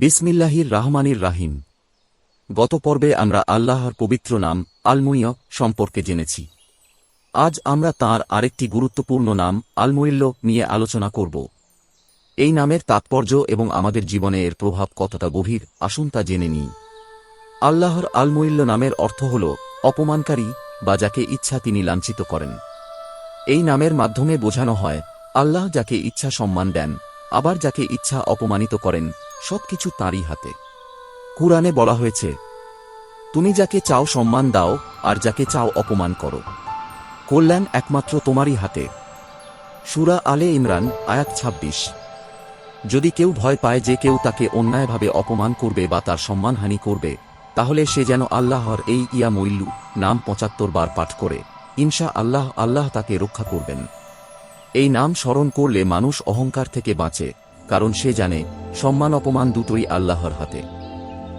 বিসমিল্লাহির রাহমানির রাহিম। গত পর্বে আমরা আল্লাহর পবিত্র নাম আলমুইয় সম্পর্কে জেনেছি। আজ আমরা তার আরেকটি গুরুত্বপূর্ণ নাম আলমুইল্য নিয়ে আলোচনা করব। এই নামের তাৎপর্য এবং আমাদের জীবনে এর প্রভাব কতটা গভীর, আসুন তা জেনে নিই। আল্লাহর আলমুইল্য নামের অর্থ হল অপমানকারী বা যাকে ইচ্ছা তিনি লাঞ্ছিত করেন। এই নামের মাধ্যমে বোঝানো হয়, আল্লাহ যাকে ইচ্ছা সম্মান দেন, আবার যাকে ইচ্ছা অপমানিত করেন সবকিছু তাঁরই হাতে। কুরআনে বলা হয়েছে, তুমি যাকে চাও সম্মান দাও, আর যাকে চাও অপমান করো। কল্যাণ একমাত্র তোমারই হাতে। সুরা আলে ইমরান, আয়াত ২৬ যদি কেউ ভয় পায় যে কেউ তাকে অন্যায়ভাবে অপমান করবে বা তার সম্মানহানি করবে, তাহলে সে যেন আল্লাহর এই ইয়া মইল্লু নাম পঁচাত্তর বার পাঠ করে। ইনশা আল্লাহ আল্লাহ তাকে রক্ষা করবেন। এই নাম স্মরণ করলে মানুষ অহংকার থেকে বাঁচে, কারণ সে জানে সম্মান অপমান দুটোই আল্লাহর হাতে।